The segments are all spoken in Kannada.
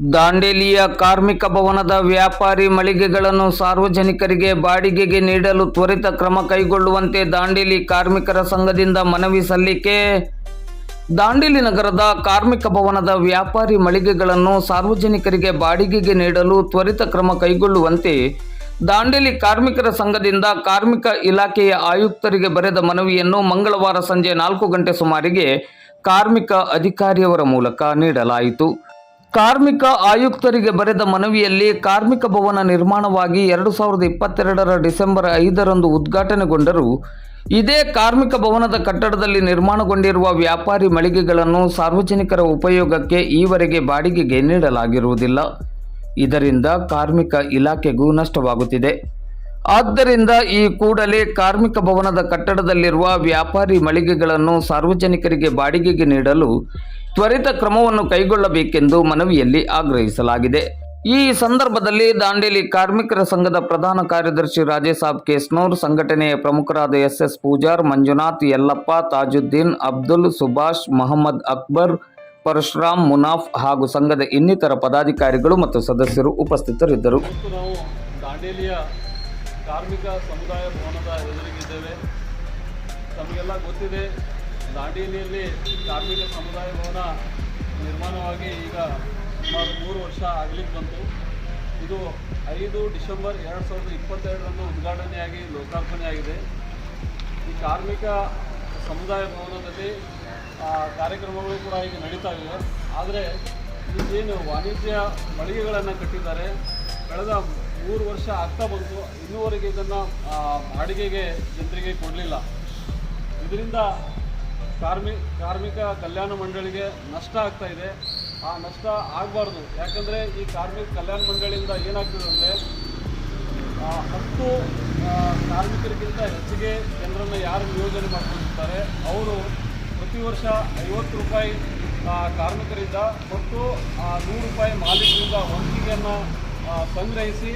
ದಾಂಡೇಲಿಯ ಕಾರ್ಮಿಕ ಭವನದ ವ್ಯಾಪಾರಿ ಮಳಿಗೆಗಳನ್ನು ಸಾರ್ವಜನಿಕರಿಗೆ ಬಾಡಿಗೆಗೆ ನೀಡಲು ತ್ವರಿತ ಕ್ರಮ ಕೈಗೊಳ್ಳುವಂತೆ ದಾಂಡೇಲಿ ಕಾರ್ಮಿಕರ ಸಂಘದಿಂದ ಮನವಿ ಸಲ್ಲಿಕೆ. ದಾಂಡೇಲಿ ನಗರದ ಕಾರ್ಮಿಕ ಭವನದ ವ್ಯಾಪಾರಿ ಮಳಿಗೆಗಳನ್ನು ಸಾರ್ವಜನಿಕರಿಗೆ ಬಾಡಿಗೆಗೆ ನೀಡಲು ತ್ವರಿತ ಕ್ರಮ ಕೈಗೊಳ್ಳುವಂತೆ ದಾಂಡೇಲಿ ಕಾರ್ಮಿಕರ ಸಂಘದಿಂದ ಕಾರ್ಮಿಕ ಇಲಾಖೆಯ ಆಯುಕ್ತರಿಗೆ ಬರೆದ ಮನವಿಯನ್ನು ಮಂಗಳವಾರ ಸಂಜೆ ನಾಲ್ಕು ಗಂಟೆ ಸುಮಾರಿಗೆ ಕಾರ್ಮಿಕ ಅಧಿಕಾರಿಯವರ ಮೂಲಕ ನೀಡಲಾಯಿತು. ಕಾರ್ಮಿಕ ಆಯುಕ್ತರಿಗೆ ಬರೆದ ಮನವಿಯಲ್ಲಿ ಕಾರ್ಮಿಕ ಭವನ ನಿರ್ಮಾಣವಾಗಿ ಎರಡು ಸಾವಿರದ ಇಪ್ಪತ್ತೆರಡರ ಡಿಸೆಂಬರ್ ಐದರಂದು ಉದ್ಘಾಟನೆಗೊಂಡರೂ. ಇದೇ ಕಾರ್ಮಿಕ ಭವನದ ಕಟ್ಟಡದಲ್ಲಿ ನಿರ್ಮಾಣಗೊಂಡಿರುವ ವ್ಯಾಪಾರಿ ಮಳಿಗೆಗಳನ್ನು ಸಾರ್ವಜನಿಕರ ಉಪಯೋಗಕ್ಕೆ ಈವರೆಗೆ ಬಾಡಿಗೆಗೆ ನೀಡಲಾಗಿರುವುದಿಲ್ಲ. ಇದರಿಂದ ಕಾರ್ಮಿಕ ಇಲಾಖೆಗೂ ನಷ್ಟವಾಗುತ್ತಿದೆ. ಆದ್ದರಿಂದ ಈ ಕೂಡಲೇ ಕಾರ್ಮಿಕ ಭವನದ ಕಟ್ಟಡದಲ್ಲಿರುವ ವ್ಯಾಪಾರಿ ಮಳಿಗೆಗಳನ್ನು ಸಾರ್ವಜನಿಕರಿಗೆ ಬಾಡಿಗೆಗೆ ನೀಡಲು ತ್ವರಿತ ಕ್ರಮವನ್ನು ಕೈಗೊಳ್ಳಬೇಕೆಂದು ಮನವಿಯಲ್ಲಿ ಆಗ್ರಹಿಸಲಾಗಿದೆ. ಈ ಸಂದರ್ಭದಲ್ಲಿ ದಾಂಡೇಲಿ ಕಾರ್ಮಿಕರ ಸಂಘದ ಪ್ರಧಾನ ಕಾರ್ಯದರ್ಶಿ ರಾಜೇಸಾಬ್ ಕೇಸ್ನೂರ್, ಸಂಘಟನೆಯ ಪ್ರಮುಖರಾದ ಎಸ್ ಎಸ್ ಪೂಜಾರ್, ಮಂಜುನಾಥ್ ಯಲ್ಲಪ್ಪ, ತಾಜುದ್ದೀನ್, ಅಬ್ದುಲ್, ಸುಭಾಷ್, ಮೊಹಮ್ಮದ್ ಅಕ್ಬರ್, ಪರಶುರಾಮ್, ಮುನಾಫ್ ಹಾಗೂ ಸಂಘದ ಇನ್ನಿತರ ಪದಾಧಿಕಾರಿಗಳು ಮತ್ತು ಸದಸ್ಯರು ಉಪಸ್ಥಿತರಿದ್ದರು. ದಾಂಡೇಲಿಯ ಕಾರ್ಮಿಕ ಸಮುದಾಯ ಭವನದ ಎದುರಿಗಿದ್ದೇವೆ. ತಮಗೆಲ್ಲ ಗೊತ್ತಿದೆ ದಾಂಡೇಲಿಯಲ್ಲಿ ಕಾರ್ಮಿಕ ಸಮುದಾಯ ಭವನ ನಿರ್ಮಾಣವಾಗಿ ಈಗ ಸುಮಾರು ಮೂರು ವರ್ಷ ಆಗಲಿಕ್ಕೆ ಬಂತು. ಇದು ಐದು ಡಿಸೆಂಬರ್ ಎರಡು ಸಾವಿರದ ಇಪ್ಪತ್ತೆರಡರಂದು ಉದ್ಘಾಟನೆಯಾಗಿ ಲೋಕಾರ್ಪಣೆಯಾಗಿದೆ ಈ ಕಾರ್ಮಿಕ ಸಮುದಾಯ ಭವನದಲ್ಲಿ ಕಾರ್ಯಕ್ರಮಗಳು ಕೂಡ ಈಗ ನಡೀತಾ ಇವೆ. ಆದರೆ ಏನು ವಾಣಿಜ್ಯ ಮಳಿಗೆಗಳನ್ನು ಕಟ್ಟಿದ್ದಾರೆ. ಕಳೆದ ಮೂರು ವರ್ಷ ಆಗ್ತಾ ಬಂತು. ಇನ್ನೂವರೆಗೆ ಇದನ್ನು ಬಾಡಿಗೆಗೆ ಜನರಿಗೆ ಕೊಡಲಿಲ್ಲ. ಇದರಿಂದ ಕಾರ್ಮಿ, ಕಾರ್ಮಿಕ ಕಲ್ಯಾಣ ಮಂಡಳಿಗೆ ನಷ್ಟ ಆಗ್ತಾ ಇದೆ. ಆ ನಷ್ಟ ಆಗಬಾರ್ದು. ಯಾಕಂದರೆ ಈ ಕಾರ್ಮಿಕ ಕಲ್ಯಾಣ ಮಂಡಳಿಯಿಂದ ಏನಾಗ್ತದೆ ಅಂದರೆ ಹತ್ತು ಕಾರ್ಮಿಕರಿಗಿಂತ ಹೆಚ್ಚಿಗೆ ಜನರನ್ನು ಯಾರು ನಿಯೋಜನೆ ಮಾಡ್ಕೊಂಡಿರ್ತಾರೆ, ಅವರು ಪ್ರತಿ ವರ್ಷ ಐವತ್ತು ರೂಪಾಯಿ ಕಾರ್ಮಿಕರಿಂದ ಮತ್ತು ನೂರು ರೂಪಾಯಿ ಮಾಲೀಕರಿಂದ ವಂತಿಗೆಯನ್ನು ಸಂಗ್ರಹಿಸಿ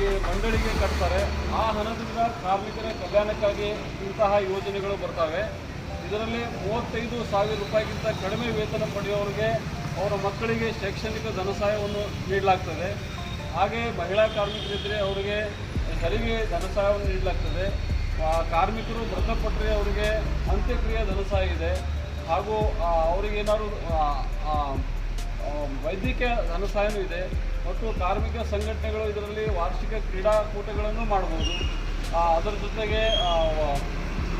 ಈ ಮಂಡಳಿಗೆ ಕಟ್ತಾರೆ. ಆ ಹಣದಿಂದ ಕಾರ್ಮಿಕರ ಕಲ್ಯಾಣಕ್ಕಾಗಿ ಇಂತಹ ಯೋಜನೆಗಳು ಬರ್ತವೆ. ಇದರಲ್ಲಿ ಮೂವತ್ತೈದು ಸಾವಿರ ರೂಪಾಯಿಗಿಂತ ಕಡಿಮೆ ವೇತನ ಪಡೆಯುವವರಿಗೆ ಅವರ ಮಕ್ಕಳಿಗೆ ಶೈಕ್ಷಣಿಕ ಧನ ಸಹಾಯವನ್ನು ನೀಡಲಾಗ್ತದೆ. ಹಾಗೆ ಮಹಿಳಾ ಕಾರ್ಮಿಕರಿದ್ದರೆ ಅವರಿಗೆ ಹೆರಿಗೆ ಧನ ಸಹಾಯವನ್ನು ನೀಡಲಾಗ್ತದೆ ಕಾರ್ಮಿಕರು ಮೃತಪಟ್ಟರೆ ಅವರಿಗೆ ಅಂತ್ಯಕ್ರಿಯೆ ಧನ ಸಹಾಯ ಇದೆ. ಹಾಗೂ ಅವರಿಗೇನಾದ್ರು ವೈದ್ಯಕೀಯ ಧನ ಸಹಾಯನೂ ಇದೆ. ಮತ್ತು ಕಾರ್ಮಿಕ ಸಂಘಟನೆಗಳು ಇದರಲ್ಲಿ ವಾರ್ಷಿಕ ಕ್ರೀಡಾಕೂಟಗಳನ್ನು ಮಾಡ್ಬೋದು ಅದರ ಜೊತೆಗೆ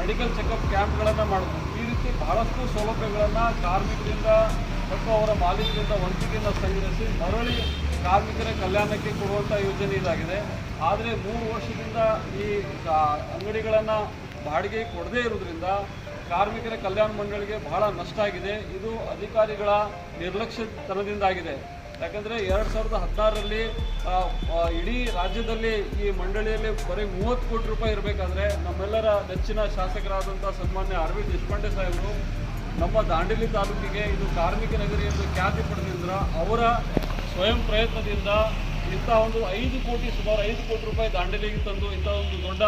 ಮೆಡಿಕಲ್ ಚೆಕಪ್ ಕ್ಯಾಂಪ್ಗಳನ್ನು ಮಾಡ್ಬೋದು ಈ ರೀತಿ ಬಹಳಷ್ಟು ಸೌಲಭ್ಯಗಳನ್ನು ಕಾರ್ಮಿಕರಿಂದ ಮತ್ತು ಅವರ ಮಾಲೀಕರಿಂದ ವಂಚಿಕೆಯಿಂದ ಸಂಗ್ರಹಿಸಿ ಮರಳಿ ಕಾರ್ಮಿಕರ ಕಲ್ಯಾಣಕ್ಕೆ ಕೊಡುವಂಥ ಯೋಜನೆ ಇದಾಗಿದೆ. ಆದರೆ ಮೂರು ವರ್ಷದಿಂದ ಈ ಅಂಗಡಿಗಳನ್ನು ಬಾಡಿಗೆ ಕೊಡದೇ ಇರೋದ್ರಿಂದ ಕಾರ್ಮಿಕರ ಕಲ್ಯಾಣ ಮಂಡಳಿಗೆ ಬಹಳ ನಷ್ಟ ಆಗಿದೆ. ಇದು ಅಧಿಕಾರಿಗಳ ನಿರ್ಲಕ್ಷ್ಯತನದಿಂದಾಗಿದೆ. ಯಾಕಂದರೆ ಎರಡು ಸಾವಿರದ ಹದಿನಾರರಲ್ಲಿ ಇಡೀ ರಾಜ್ಯದಲ್ಲಿ ಈ ಮಂಡಳಿಯಲ್ಲಿ ಬರೀ ಮೂವತ್ತು ಕೋಟಿ ರೂಪಾಯಿ ಇರಬೇಕಾದ್ರೆ ನಮ್ಮೆಲ್ಲರ ನೆಚ್ಚಿನ ಶಾಸಕರಾದಂಥ ಸನ್ಮಾನ್ಯ ಅರವಿಂದ್ ದೇಶಪಾಂಡೆ ಸಾಹೇಬರು, ನಮ್ಮ ದಾಂಡೇಲಿ ತಾಲೂಕಿಗೆ ಇದು ಕಾರ್ಮಿಕ ನಗರಿ ಎಂದು ಖ್ಯಾತಿ ಪಡೆದಿದ್ರ ಅವರ ಸ್ವಯಂ ಪ್ರಯತ್ನದಿಂದ ಇಂಥ ಒಂದು ಐದು ಕೋಟಿ, ಸುಮಾರು ಐದು ಕೋಟಿ ರೂಪಾಯಿ ದಾಂಡೇಲಿಗೆ ತಂದು ಇಂಥ ಒಂದು ದೊಡ್ಡ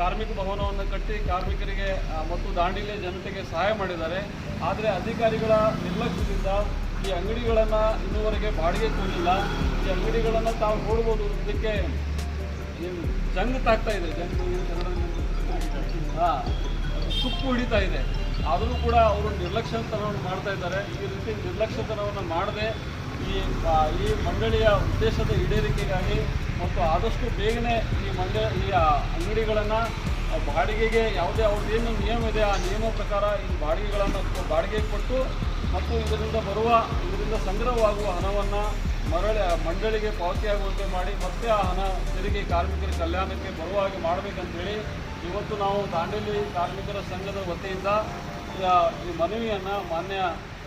ಕಾರ್ಮಿಕ ಭವನವನ್ನು ಕಟ್ಟಿ ಕಾರ್ಮಿಕರಿಗೆ ಮತ್ತು ದಾಂಡೇಲಿಯ ಜನತೆಗೆ ಸಹಾಯ ಮಾಡಿದ್ದಾರೆ. ಆದರೆ ಅಧಿಕಾರಿಗಳ ನಿರ್ಲಕ್ಷ್ಯದಿಂದ ಈ ಅಂಗಡಿಗಳನ್ನು ಇನ್ನುವರೆಗೆ ಬಾಡಿಗೆ ಕೊಡಲಿಲ್ಲ. ಈ ಅಂಗಡಿಗಳನ್ನು ತಾವು ನೋಡ್ಬೋದು. ಇದಕ್ಕೆ ಏನು ಜಂಗ್ ತಾಗ್ತಾ ಇದೆ. ಜಂಗ್ ಸುಪ್ಪು ಹಿಡಿತಾ ಇದೆ. ಆದರೂ ಕೂಡ ಅವರು ನಿರ್ಲಕ್ಷ್ಯತನವನ್ನು ಮಾಡ್ತಾ ಇದ್ದಾರೆ. ಈ ರೀತಿ ನಿರ್ಲಕ್ಷ್ಯತನವನ್ನು ಮಾಡದೆ ಈ ಈ ಮಂಡಳಿಯ ಉದ್ದೇಶದ ಈಡೇರಿಕೆಗಾಗಿ ಮತ್ತು ಆದಷ್ಟು ಬೇಗನೆ ಈ ಮಂಡ, ಈ ಅಂಗಡಿಗಳನ್ನು ಬಾಡಿಗೆಗೆ ಯಾವುದೇ ಅವ್ರದ್ದೇನು ನಿಯಮ ಇದೆ, ಆ ನಿಯಮ ಪ್ರಕಾರ ಈ ಬಾಡಿಗೆಗಳನ್ನು, ಬಾಡಿಗೆ ಕೊಟ್ಟು ಮತ್ತು ಇದರಿಂದ ಬರುವ, ಇದರಿಂದ ಸಂಗ್ರಹವಾಗುವ ಹಣವನ್ನು ಮರಳಿ, ಮಂಡಳಿಗೆ ಪಾವತಿಯಾಗುವಂತೆ ಮಾಡಿ ಮತ್ತೆ ಆ ಹಣ ತೆರಿಗೆ ಕಾರ್ಮಿಕರ ಕಲ್ಯಾಣಕ್ಕೆ ಬರುವ ಹಾಗೆ ಮಾಡಬೇಕಂತೇಳಿ ಇವತ್ತು ನಾವು ದಾಂಡೇಲಿ ಕಾರ್ಮಿಕರ ಸಂಘದ ವತಿಯಿಂದ ಈ ಮನವಿಯನ್ನು ಮಾನ್ಯ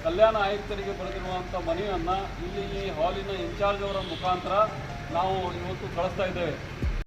ಕಲ್ಯಾಣ ಆಯುಕ್ತರಿಗೆ ಬರೆದಿರುವಂಥ ಮನವಿಯನ್ನು ಇಲ್ಲಿ ಈ ಹಾಲಿನ ಇನ್ಚಾರ್ಜ್ ಅವರ ಮುಖಾಂತರ ನಾವು ಇವತ್ತು ಕಳಿಸ್ತಾ ಇದ್ದೇವೆ.